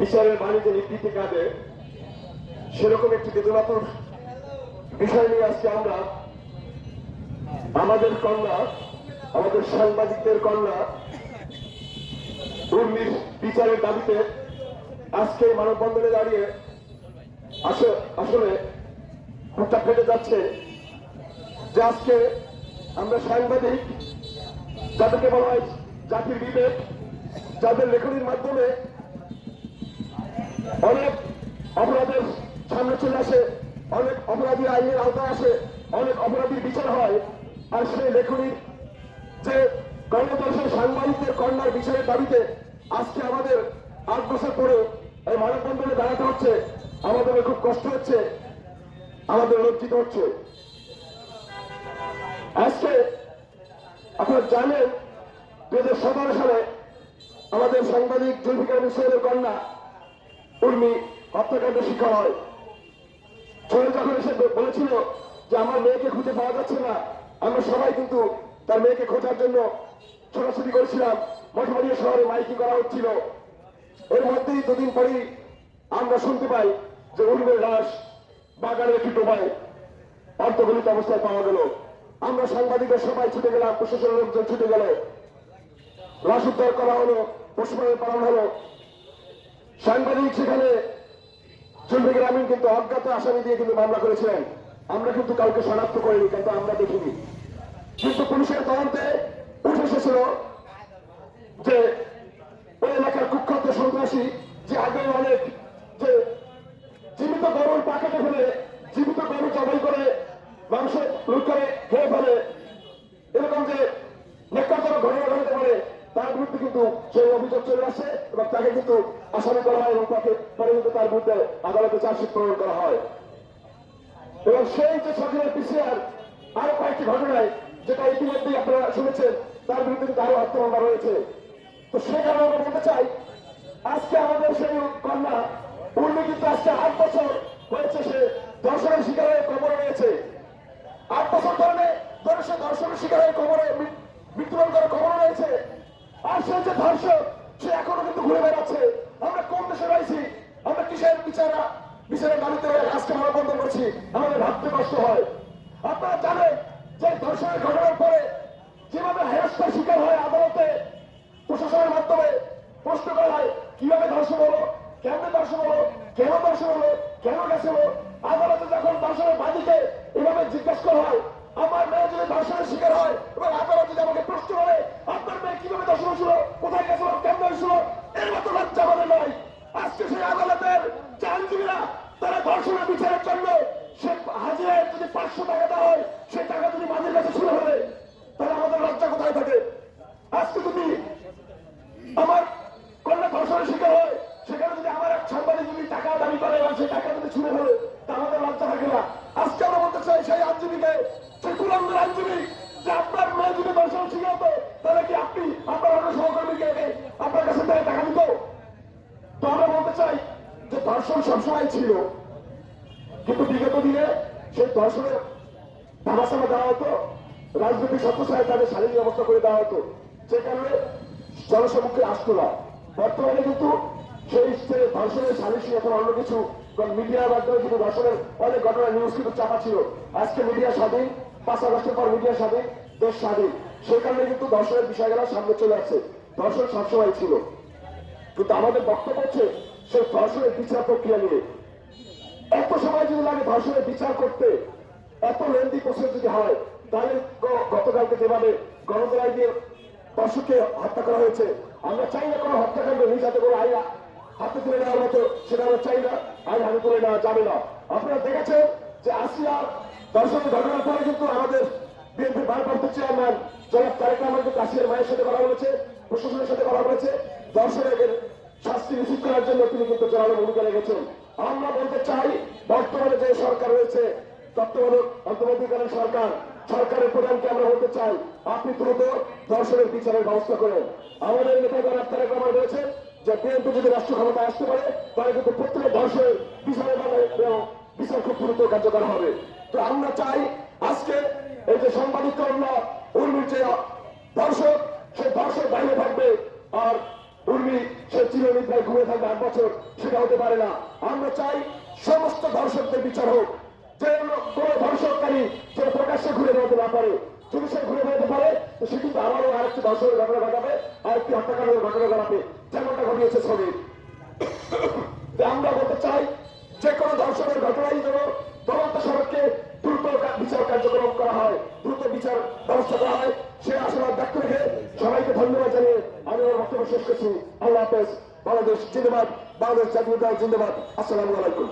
বিচারের বাণিজ্য নিবৃত্তি কাজে সেরকম একটি বেদনাতুর বিষয় নিয়ে আজকে আমরা আমাদের কন্যা, আমাদের সাংবাদিকদের কন্যা উর্মির বিচারের দাবিতে আজকে মানববন্ধনে দাঁড়িয়ে আসে- আসলে বুকটা ফেটে যাচ্ছে যে আজকে আমরা সাংবাদিক, যাদেরকে বলা হয় জাতির বিবেক, যাদের লেখনীর মাধ্যমে অনেক অপরাধের সামনে চলে আসে, অনেক অপরাধী আইনের আওতায় আসে, অনেক অপরাধীর বিচার হয়। আর সেই লেখনী যে গণদর্শন সাংবাদিকদের কন্যার বিচারের দাবিতে আজকে আমাদের আট বছর পরে এই মানববন্ধনে দাঁড়াতে হচ্ছে, আমাদের খুব কষ্ট হচ্ছে, আমাদের লজ্জিত হচ্ছে। আজকে আপনারা জানেন দু হাজার সতেরো সালে আমাদের সাংবাদিক জুলফিকার মিশ্রের কন্যা উর্মি হত্যাকাণ্ডের শিকার হয়। ছেলে যখন এসে বলেছিল যে আমার মেয়েকে খুঁজে পাওয়া যাচ্ছে না, আমরা সবাই কিন্তু তার মেয়েকে খোঁজার জন্য ছোটাছুটি করেছিলাম। মঠবাড়িয়া শহরে মাইকি করা হচ্ছিল। এর মধ্যেই দুদিন পরেই আমরা শুনতে পাই যে উর্মের লাশ বাগানের একটি ডোবায় অর্থগণিত অবস্থায় পাওয়া গেল। আমরা সাংবাদিকরা সবাই ছুটে গেলাম, প্রশাসনের লোকজন ছুটে গেল। লাশ উদ্ধার করা হলো পোস্টমর্টম পালন হলো সাংবাদিক সেখানে জুলফিকার আমিন কিন্তু অজ্ঞাত আসামি দিয়ে কিন্তু মামলা করেছিলেন। আমরা কিন্তু কাউকে শনাক্ত করিনি, কিন্তু আমরা দেখিনি। কিন্তু পুলিশের তদন্তে উঠে এসেছিল যে ওই এলাকার কুখ্যাত সন্ত্রাসী যে আগে অনেক যে জীবিত গরুর পাকেটে ফেলে, জীবিত গরু জবাই করে, মাংস লুট করে, খেয়ে ফেলে এরকম যে নেককারজনক ঘটনা ঘটতে পারে তার বিরুদ্ধে কিন্তু সেই অভিযোগ চলে আসে এবং তাকে কিন্তু আসামি করা হয় এবং তাকে পরে কিন্তু তার বিরুদ্ধে আদালতে চার্জশিট প্রদান করা হয়। এবং সেই যে সরকারের পিসিআর আরও কয়েকটি ঘটনায় যেটা ইতিমধ্যেই আপনারা শুনেছেন, তার বিরুদ্ধে কিন্তু আরও হত্যা রয়েছে। তো সে কারণে আমরা বলতে চাই, আজকে আমাদের সেই কন্যা আর সে যে ধর্ষক, সে এখনও কিন্তু ঘুরে বেড়াচ্ছে। আমরা কোন দেশে রয়েছি? আমরা কিসের বিচারা বিচারের দাবিতে আজকে মানববন্ধন করছি। আমাদের ভাবতে কষ্ট হয়। আপনারা জানেন যে ধর্ষণের ঘটনার পরে যেভাবে হেরস্তার শিকার হয় আদালতে, প্রশাসনের মাধ্যমে প্রশ্ন করা হয়, কীভাবে ধর্ষণ হলো? কেমনে ধর্ষণ হলো? কেন ধর্ষণ হলো? কেন গেছিল আদালতে যখন ধর্ষণের বাদীকে এভাবে জিজ্ঞাসা করা হয়, আমার মেয়ে যদি ধর্ষণের শিকার হয় এবং আদালত যদি আমাকে প্রশ্ন করে কীভাবে ধর্ষণ হয়েছিল ধর্ষণ সবসময় ছিল। কিন্তু বিগত দিনে সেই ধর্ষণের ধামাচাপা দেওয়া হতো, রাজনৈতিক সত্যসায় তাদের শারীরিক ব্যবস্থা করে দেওয়া হতো। যে কারণে জনসম্মুখে আসতো না। বর্তমানে কিন্তু সেই ধর্ষণের সালিশি এখন অন্য কিছু মিডিয়ার মাধ্যমে কিন্তু ধর্ষণের অনেক ঘটনা নিউজ কিন্তু চাপা ছিল। আজকে মিডিয়া স্বাধীন, পাঁচ আগস্টের পর মিডিয়া স্বাধীন, দেশ স্বাধীন। সেই কারণে কিন্তু ধর্ষণের বিষয়গুলো সামনে চলে আসছে। ধর্ষণ সবসময় ছিল। কিন্তু আমাদের বক্তব্য হচ্ছে সেই ধর্ষণের বিচার প্রক্রিয়া নিয়ে। এত সময় যদি লাগে ধর্ষণের বিচার করতে, এত লেন্দি প্রসেস যদি হয়, তাহলে গতকালকে যেভাবে গণতলায় দিয়ে দর্শককে হত্যা করা হয়েছে, আমরা চাই না কোনো হত্যাকাণ্ড হাতে করে আইন হাতে তুলে নেওয়ার মতো, সেটা আমরা চাই না, আইন হাতে তুলে নেওয়া যাবে না। আপনারা দেখেছেন যে আসিয়া দর্শকের ঘটনার পরে কিন্তু আমাদের বিএনপি ভারপ্রাপ্ত চেয়ারম্যান জনাব তারেক রহমান কিন্তু আসিয়ার মায়ের সাথে কথা বলেছে, প্রশাসনের সাথে কথা বলেছে দর্শকের শাস্তি নিশ্চিত করার জন্য তিনি কিন্তু জোরালো ভূমিকা রেখেছেন। আমরা বলতে চাই, বর্তমানে যে সরকার রয়েছে, তত্ত্বাবধায়ক, অন্তর্বর্তীকালীন সরকার, সরকারের প্রধানকে আমরা বলতে চাই, আপনি দ্রুত দর্শনের বিচারের ব্যবস্থা করেন। আমাদের নেতা জনাব তারেক রয়েছে যে, বিএনপি যদি রাষ্ট্র ক্ষমতায় আসতে পারে, তাহলে কিন্তু প্রত্যেকের ধর্ষণের বিচারের বিচার খুব দ্রুত কার্যকর হবে। তো আমরা চাই, আজকে এই যে সাংবাদিক কর্মা উর্মির যে দর্শক সেই দর্শক বাইরে থাকবে আর উর্মি সে চিরনিদ্রায় ঘুমিয়ে থাকবে আট বছর সেটা হতে পারে না। আমরা চাই সমস্ত ধর্ষকদের বিচার হোক। যে কোনো ধর্ষককারী যে প্রকাশ্যে ঘুরে বেড়াতে না পারে। যদি সে ঘুরে বেড়াতে পারে, তো সে কিন্তু আবারও আরেকটি ধর্ষণের ঘটনা ঘটাবে, আরেকটি হত্যাকাণ্ডের ঘটনা ঘটাবে। যেমনটা ঘটিয়েছে শ্রমিক। আমরা বলতে চাই, যে কোনো ধর্ষণের ঘটনাই যেন তদন্ত সড়ককে দ্রুত বিচার কার্যক্রম করা হয়, দ্রুত বিচার ব্যবস্থা করা হয়, সে আশীর্বাদ ব্যক্ত রেখে সবাইকে ধন্যবাদ জানিয়ে আমি আমার বক্তব্য শেষ করছি। আল্লাহ হাফেজ। বাংলাদেশ জিন্দাবাদ বাংলাদেশ জাতীয় জিন্দাবাদ। আসসালামু আলাইকুম।